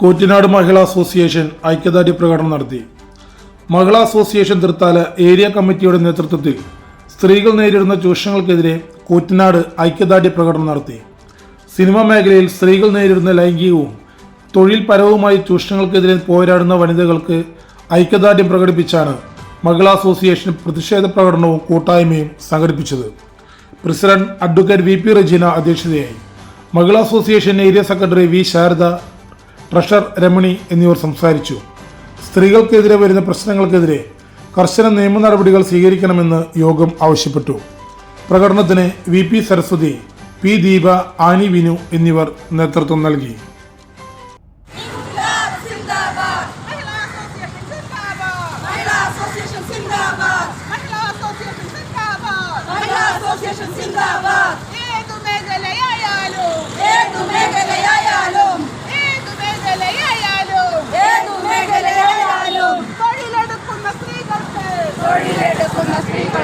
കൂറ്റനാട് മഹിളാ association ഐക്യദാർഢ്യ പ്രകടനം നടത്തി. മഹിളാ association Thrithala area കമ്മിറ്റിയുടെ നേതൃത്വത്തിൽ സ്ത്രീകൾ നേരിടുന്ന ചൂഷണങ്ങൾക്കെതിരെ കൂറ്റനാട് ഐക്യദാർഢ്യ പ്രകടനം നടത്തി. സിനിമാ മേഖലയിൽ സ്ത്രീകൾ നേരിടുന്ന ലൈംഗികവും തൊഴിൽപരവുമായ ചൂഷണങ്ങൾക്കെതിരെ പോരാടുന്ന വനിതകൾക്ക് ഐക്യദാർഢ്യം പ്രകടിപ്പിച്ചാണ് മഹിളാ അസോസിയേഷൻ പ്രതിഷേധ പ്രകടനവും കൂട്ടായ്മയും സംഘടിപ്പിച്ചത്. President advocate V P Rajeena അധ്യക്ഷതയായി. Mahila association area secretary V Sharada treasurer Ramani എന്നിവർ സംസാരിച്ചു. സ്ത്രീകൾക്കെതിരെ വരുന്ന പ്രശ്നങ്ങൾക്കെതിരെ കർശന നിയമ നടപടികൾ സ്വീകരിക്കണമെന്ന് യോഗം ആവശ്യപ്പെട്ടു. പ്രകടനത്തിന് V P Saraswathi P Deepa Annie Vinu എന്നിവർ നേതൃത്വം നൽകി. സിന്ദാബാദ്. must be